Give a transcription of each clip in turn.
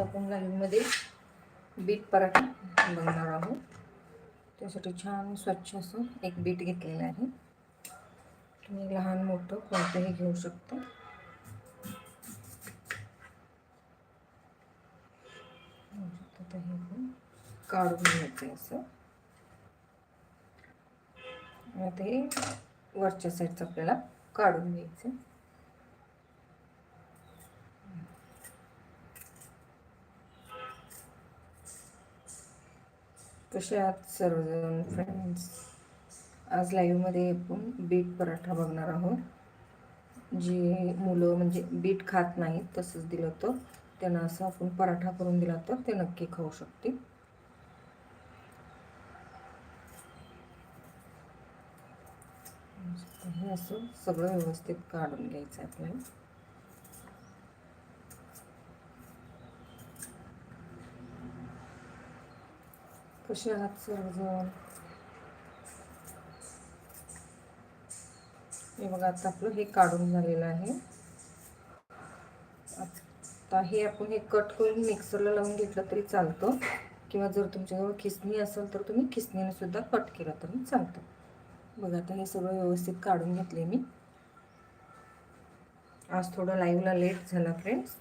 आपण लाईव्हमध्ये बीट पराठा बनवणार आहोत. त्यासाठी छान स्वच्छ असं एक बीट घेतलेलं आहे. तुम्ही लहान मोठं कोणतंही घेऊ शकता. हे काढून घ्यायचं आहे असं. आता हे वरच्या साईडचं आपल्याला काढून घ्यायचं कसे आहात सर्वजण फ्रेंड्स आज लाईव्हमध्ये आपण बीट पराठा बघणार आहोत. जे मुलं म्हणजे बीट खात नाहीत तसंच दिलं तर त्यांना असं आपण पराठा करून दिला तर ते नक्की खाऊ शकतील. हे असं सगळं व्यवस्थित काढून घ्यायचं आहे आपल्याला. कसे आहात सर्वजण हे बघा आता आपलं हे काढून झालेलं आहे. आता हे आपण हे कट करून मिक्सरला लावून घेतलं तरी चालतं. किंवा जर तुमच्याजवळ खिसणी असेल तर तुम्ही खिसणीने सुद्धा कट केलं तरी चालतं. बघा आता हे सगळं व्यवस्थित काढून घेतले मी. आज थोडं लाईव्हला लेट झाला फ्रेंड्स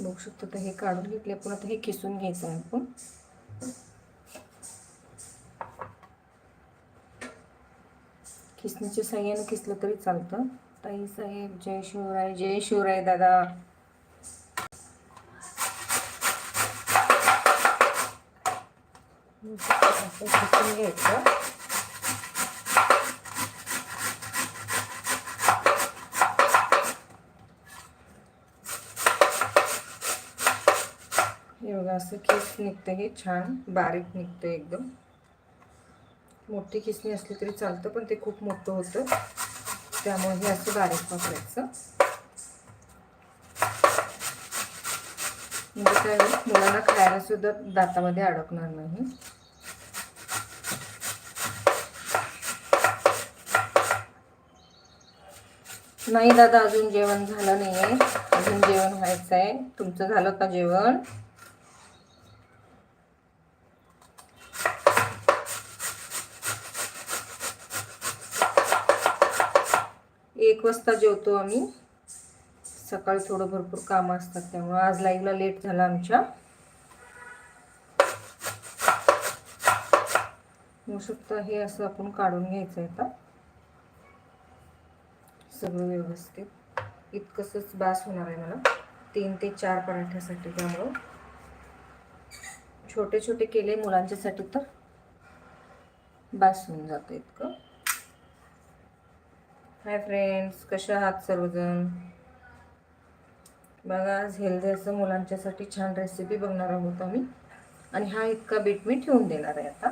बघू शकतो तर हे काढून घेतले आपण आता हे खिसून घ्यायचं आहे आपण. खिसणीच्या साह्याने खिसलं तरी चालतं. ताई साहेब जय शिवराय जय शिवराय दादा. खिसून घ्यायचं हे बघा असं खिस निघतं हे छान बारीक निघतं एकदम. मोठी खिसणी असली तरी चालतं पण ते खूप मोठं होतं. त्यामुळे हे असं बारीक वापरायचं. म्हणजे काय होईल, मुलांना खायला सुद्धा दातामध्ये अडकणार नाही. नाही दादा अजून जेवण झालं नाही आहे अजून जेवण व्हायचं आहे तुमचं झालं का जेवण? एक वाजता जेवतो आम्ही. सकाळी थोडं भरपूर कामं असतात त्यामुळे आज लाईव्हला लेट झाला आमच्या. होऊ हे असं आपण काढून घ्यायचं आहे आता. सगळं व्यवस्थित. इतकंच बास होणार आहे मला. तीन ते चार पराठ्यासाठी त्यामुळं. छोटे छोटे केले मुलांच्यासाठी तर. बास होऊन जातं इतकं. हाय फ्रेंड्स कशा आहात सर्वजण? बघा आज हेल्दी असं मुलांच्यासाठी छान रेसिपी बघणार आहोत आम्ही. आणि हा इतका बीट मी ठेवून देणार आहे आता.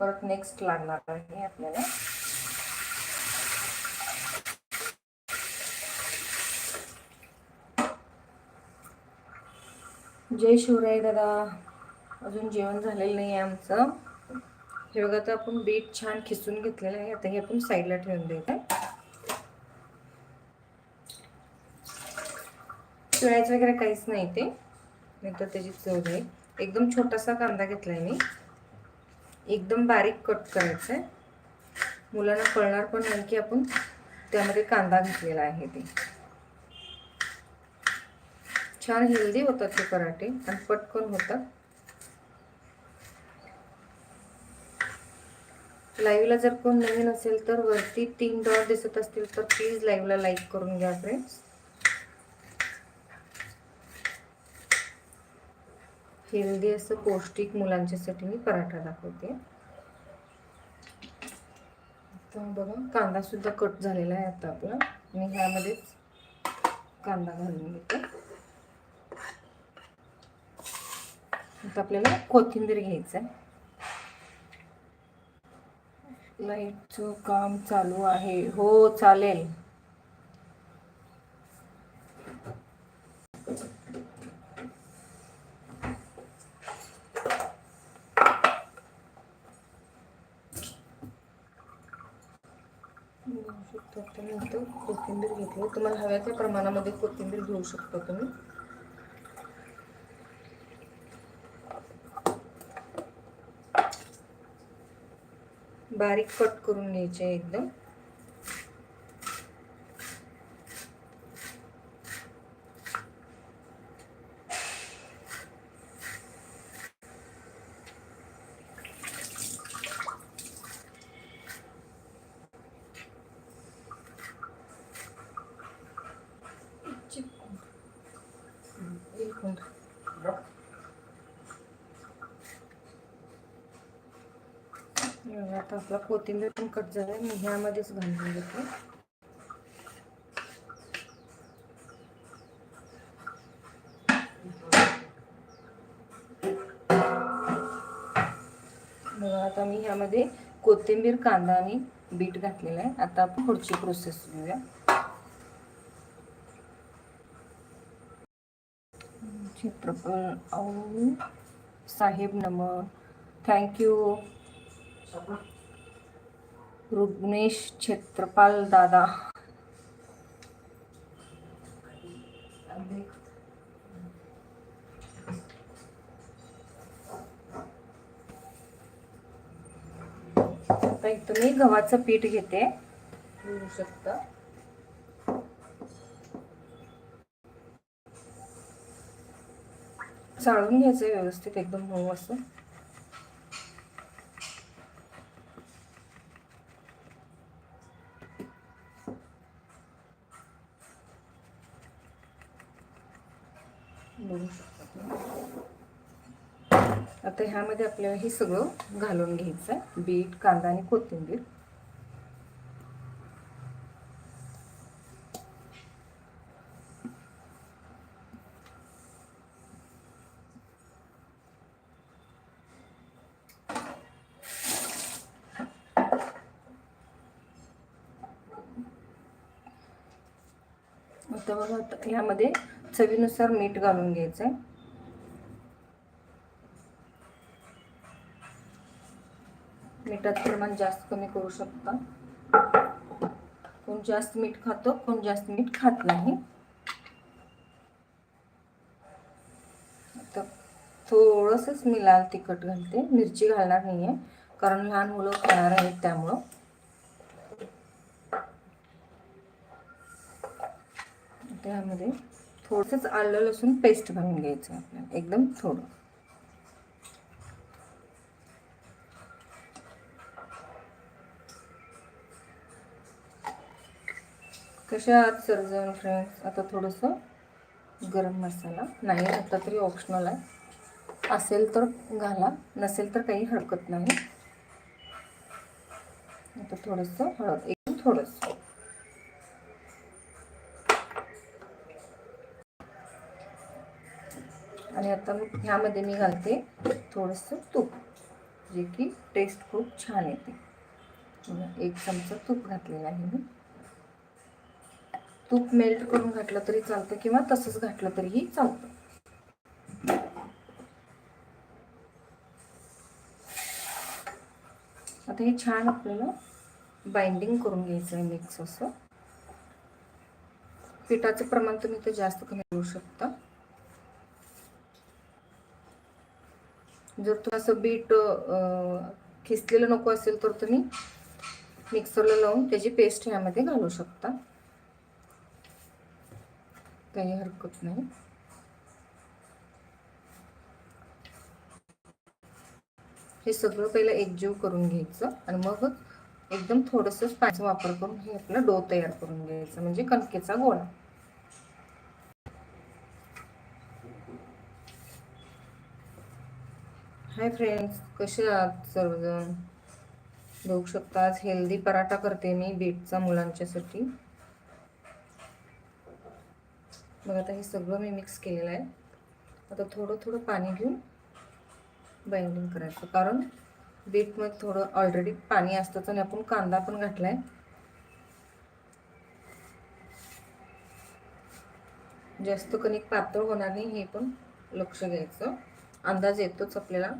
परत नेक्स्ट लागणार आहे आपल्याला. जय शिवराय दादा. अजून जेवण झालेलं नाही आहे आमचं. हे बघा आता आपण बीट छान खिसून घेतलेलं आहे. आता हे आपण साईडला ठेवून देत आहे वगैरे काहीच नाही ते. नंतर त्याची चव आहे. एकदम छोटासा कांदा घेतला आहे मी. एकदम बारीक कट करायचं आहे मुलांना कळणार पण नाही की आपण त्यामध्ये कांदा घातलेला आहे ते. छान हेल्दी होतात ते पराठे आणि पटकन होतात. लाईव्हला जर कोण नवीन असेल तर वरती तीन डॉट दिसत असतील तर प्लीज लाईव्हला लाईक करून घ्या फ्रेंड्स हेल्दी असं पौष्टिक मुलांच्यासाठी मी पराठा दाखवते. तर बघा कांदा सुद्धा कट झालेला आहे आता आपला. मी ह्यामध्येच कांदा घालून घेते. आता आपल्याला कोथिंबीर घ्यायचं आहे लाईटचं काम चालू आहे. हो, चालेल. कोथिंबीर घेतली. तुम्हाला हव्या त्या प्रमाणामध्ये कोथिंबीर घेऊ शकता तुम्ही. बारीक कट करून घ्यायचे एकदम एक मिनिट बघा, आता आपला कोथिंबीर पण कट झालाय. मी ह्यामध्येच घालून घेते. आता मी ह्यामध्ये कोथिंबीर कांदा आणि बीट घातलेला आहे. आता आपण पुढची प्रोसेस घेऊया चित्रपल साहेब नमन थँक्यू रुग्नेश छत्रपाल दादा. मी गव्हाचं पीठ घेते. शकता. चाळून घ्यायचं व्यवस्थित एकदम मऊ असं बघू शकता तुम्ही. आता ह्यामध्ये आपल्याला हे सगळं घालून घ्यायचं आहे. बीट कांदा आणि कोथिंबीर. आता बघा आता ह्यामध्ये चवीनुसार मीठ घालून घ्यायचं आहे. मिठाचं प्रमाण जास्त कमी करू शकता. कोण जास्त मीठ खातो कोण जास्त मीठ खात नाही. आता थोडंसंच मी लाल तिखट घालते. मिरची घालणार नाही आहे कारण लहान मुलं खाणार आहेत त्यामुळं. त्यामध्ये थोडंसंच आलं लसूण पेस्ट घालून घ्यायचं आहे आपल्याला. एकदम थोडं. कशा आहात सर्जन फ्रेंड्स आता थोडंसं गरम मसाला. नाही आता तरी ऑप्शनल आहे. असेल तर घाला नसेल तर काही हरकत नाही. आता थोडंसं हळद एकदम थोडंसं. आणि आता ह्यामध्ये मी घालते थोडंसं तूप जे की टेस्ट खूप छान येते. एक चमचा तूप घातलेला आहे मी. तूप मेल्ट करून घातलं तरी चालतं किंवा तसंच घातलं तरीही चालतं. आता हे छान आपल्याला बाइंडिंग करून घ्यायचं आहे मिक्स असं. पिठाचं प्रमाण तुम्ही ते जास्त कमी करू शकता. जर तुम्हाला असं बीट खिसलेलं नको असेल तर तुम्ही मिक्सरला लावून त्याची पेस्ट ह्यामध्ये घालू शकता. काही हरकत नाही. हे सगळं पहिलं एकजीव करून घ्यायचं आणि मग एकदम थोडंसं पाण्याचा वापर करून हे आपला डो तयार करून घ्यायचं म्हणजे कणकेचा गोळा. हाय फ्रेंड्स कसे आहात सर्वजण? बघू शकता आज हेल्दी पराठा करते मी बीटचा मुलांच्यासाठी. मग आता हे सगळं मी मिक्स केलेलं आहे. आता थोडं थोडं पाणी घेऊन बाइंडिंग करायचं. कारण बीटमध्ये थोडं ऑलरेडी पाणी असतंच आणि आपण कांदा पण घातला आहे जास्त कणिक पातळ होणार नाही हे पण लक्ष द्यायचं. अंदाज येतोच आपल्याला.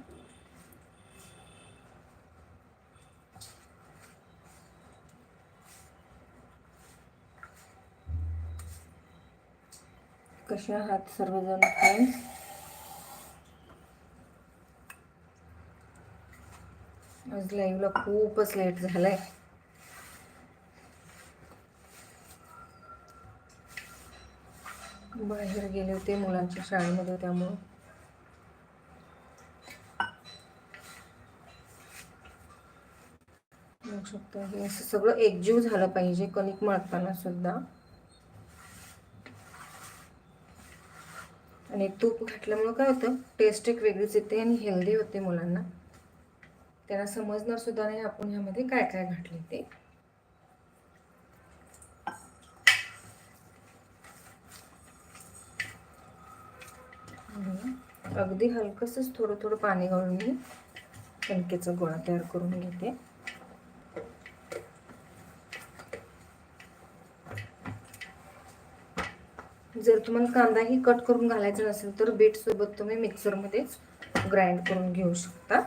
कसे आहात सर्वजण फ्रेंड्स आज लाईव्हला खूपच लेट झालाय. बाहेर गेले होते मुलांच्या शाळेमध्ये त्यामुळं. बघू शकता हे असं सगळं एकजीव झालं पाहिजे कणिक मळताना सुद्धा. आणि तूप घातल्यामुळं काय होतं? टेस्ट एक वेगळीच येते आणि हेल्दी होते मुलांना. त्यांना समजणार सुद्धा नाही आपण ह्यामध्ये काय काय घातले ते. अगदी हलकसच थोडं थोडं पाणी घालून मी कणकेचा गोळा तयार करून घेते. जर तुम्हाला कांदाही कट करून घालायचा नसेल तर बीटसोबत तुम्ही मिक्सरमध्येच ग्राइंड करून घेऊ शकता.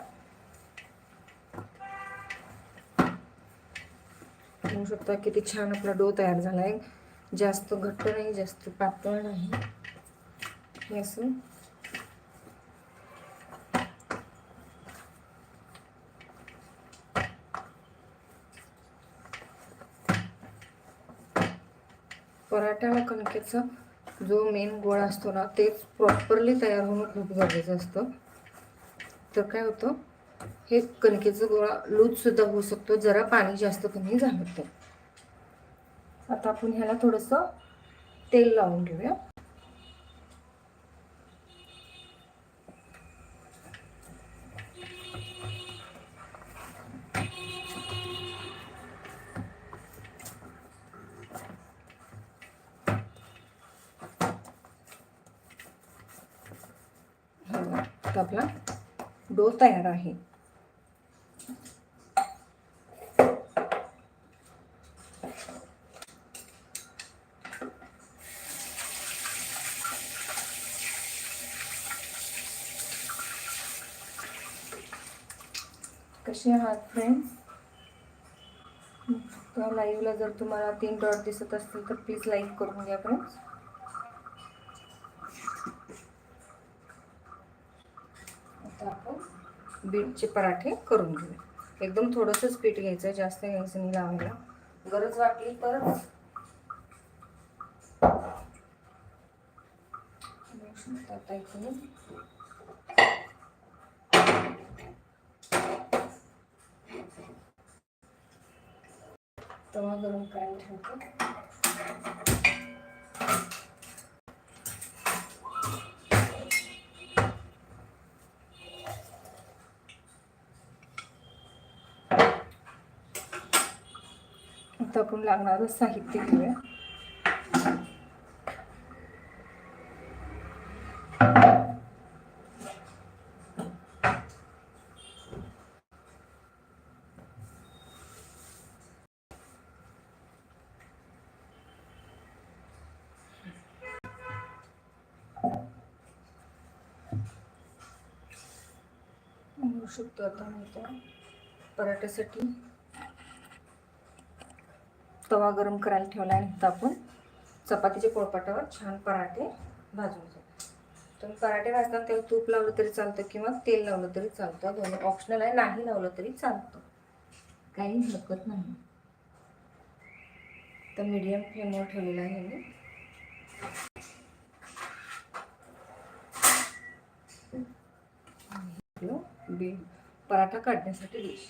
बघू शकता किती छान आपला डो तयार झाला आहे जास्त घट्ट नाही जास्त पातळ नाही. हे असं. पराठा कणकेचं कणकेचा जो मेन गोळा असतो ना तेच प्रॉपरली तयार होणं खूप गरजेचं असतं. तर काय होतं हे कणकेचा गोळा लूजसुद्धा होऊ शकतो जरा पाणी जास्त कमी झालं तर. आता आपण ह्याला थोडंसं तेल लावून घेऊया हे बघा, आता आपला डो तयार आहे. कसे आहात फ्रेंड्स लाईव्हला जर तुम्हाला तीन डॉट दिसत असतील तर प्लीज लाईक करून घ्या फ्रेंड्स आता आपण बीटचे पराठे करून घेऊ एकदम थोडंसंच पीठ घ्यायचं जास्त घ्यायचं नाही लावायला. गरज वाटली तर आता इकडून तवा गरम करायला ठेवतो. आता लागणारं साहित्य घेऊया शकतो आता मी त्या पराठ्यासाठी. तवा गरम करायला ठेवला आणि आपण चपातीच्या पोळपाटावर छान पराठे भाजून घेऊ. तुम्ही पराठे भाजताना त्याला तूप लावलं तरी चालतं किंवा तेल लावलं तरी चालतं. दोन्ही ऑप्शनल आहे. नाही लावलं तरी चालतं. काही हरकत नाही. तर मीडियम फ्लेमवर ठेवलेलं आहे मी. पराठा काढण्यासाठी डिश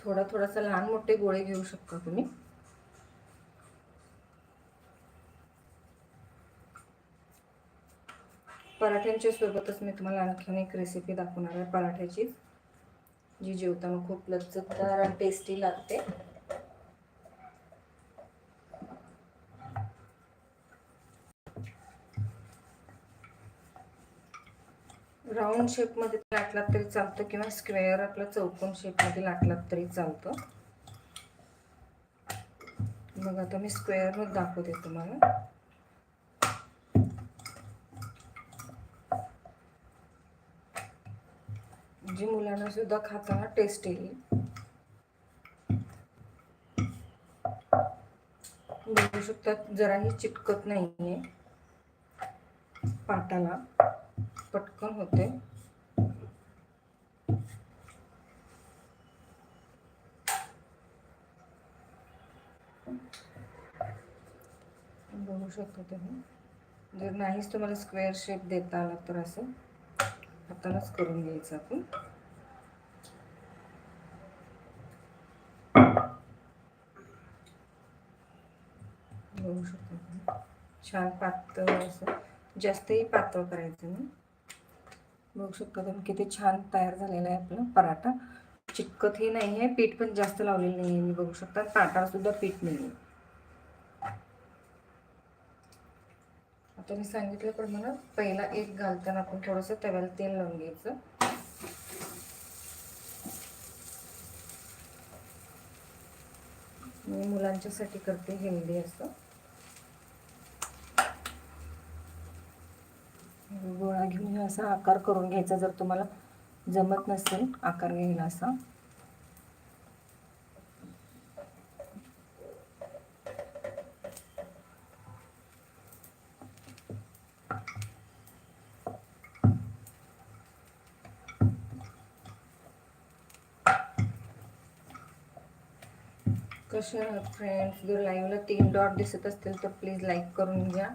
थोडा थोडासा लहान मोठे गोळे घेऊ शकता तुम्ही. पराठ्यांच्या सोबतच मी तुम्हाला आणखीन एक रेसिपी दाखवणार आहे पराठ्याची. जी जेवताना खूप लज्जतदार आणि टेस्टी लागते. चौकोन शेपमध्ये लाटलात तरी चालतं किंवा स्क्वेअर आपला चौकोन शेपमध्ये लाटलात तरी चालतं. बघा आता मी स्क्वेअरमध्ये दाखवते तुम्हाला. जे मुलांना सुद्धा खाताना टेस्ट येईल. बघू शकतात जराही चिटकत नाहीये. पाटाला पटकन होते बघू शकतो तुम्ही. जर नाहीच तुम्हाला स्क्वेअर शेप देता आला तर असं हातालाच करून घ्यायचं आपण. बघू शकतो तुम्ही. छान पातळ असं जास्तही पातळ करायचं नाही. बघू शकता तुम्ही किती छान तयार झालेला आहे आपला पराठा. चिटकतही नाही आहे पीठ पण जास्त लावलेलं नाही आहे मी बघू शकता. ताटाला सुद्धा पीठ नाही आहे आता मी सांगितल्याप्रमाणे पहिला एक घालताना आपण थोडंसं तव्याला तेल लावून घ्यायचं. मी मुलांच्यासाठी करते हेल्दी असं. गोळा घेऊन असा आकार करून घ्यायचा जर तुम्हाला जमत नसेल आकार घ्यायला असा. कसे आहात फ्रेंड्स जर लाईव्हला तीन डॉट दिसत असतील तर प्लीज लाईक करून घ्या.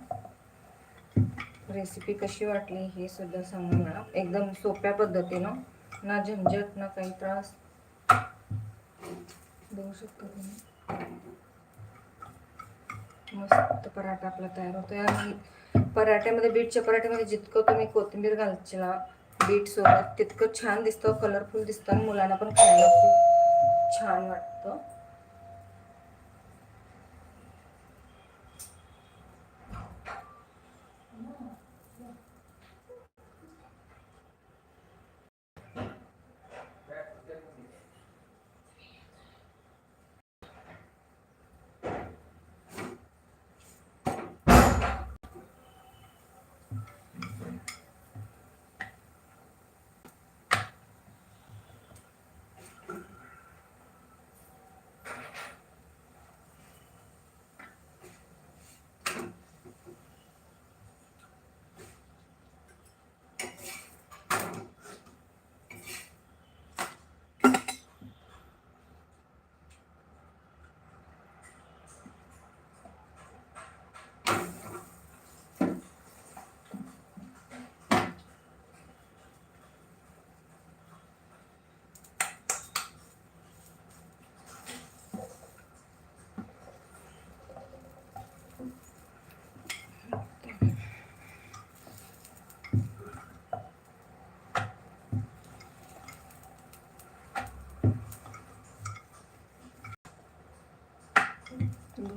रेसिपी कशी वाटली हे सुद्धा सांगा मला एकदम सोप्या पद्धतीनं. ना झंझट ना काही त्रास. बघू शकतो तुम्ही. मस्त पराठा आपला तयार होतोय. आणि पराठ्यामध्ये बीटच्या पराठ्यामध्ये जितकं तुम्ही कोथिंबीर घालचीला बीट सोबत तितकं छान दिसतं कलरफुल दिसतं. आणि मुलांना पण खायला खूप छान वाटतं.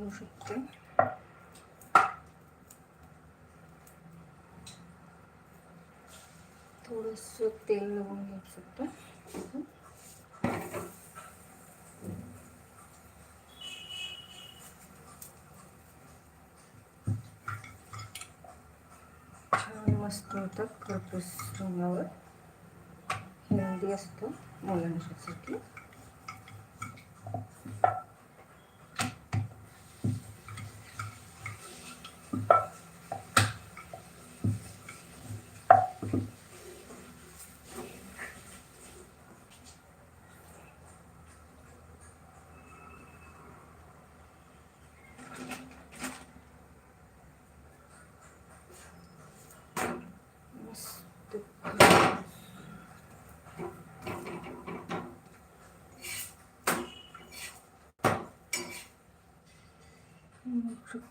बघू शकते थोडस तेल लावून घेऊ शकतो. छान मस्त होतं खरपूस रंगावर. हेल्दी असतो मुलांसाठी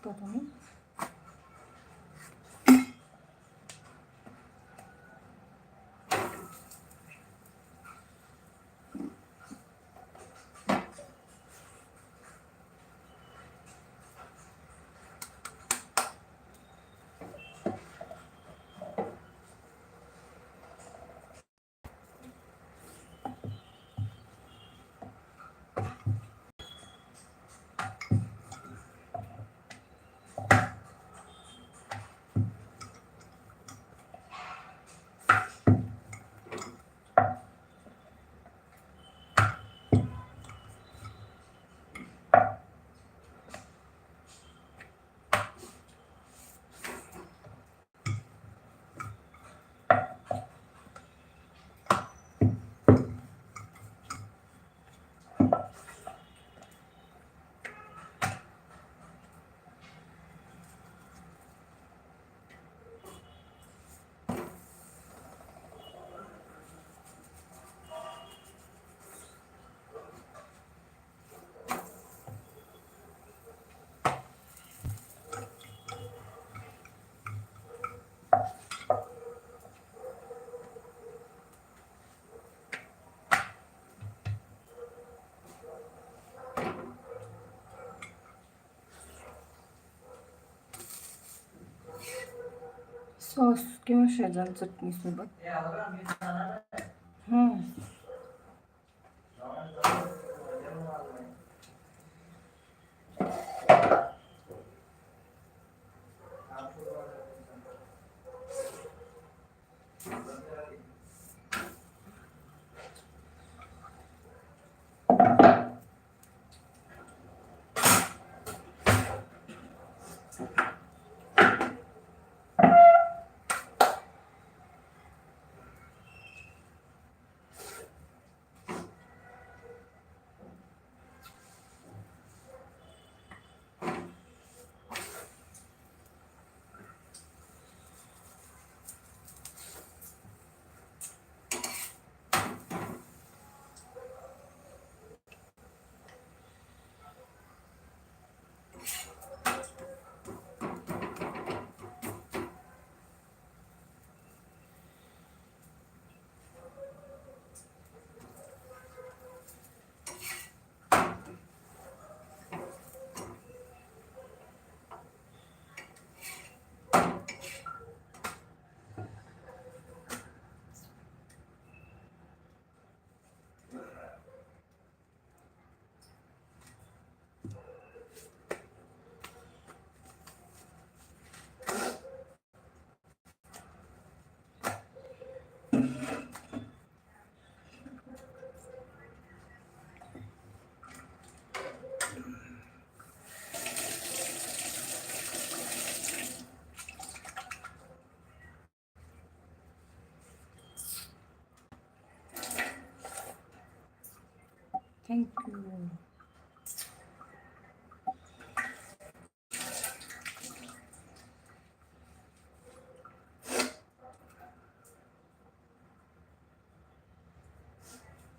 싶다 보니? Sos. Gümüş Ecel Türk ismi bak.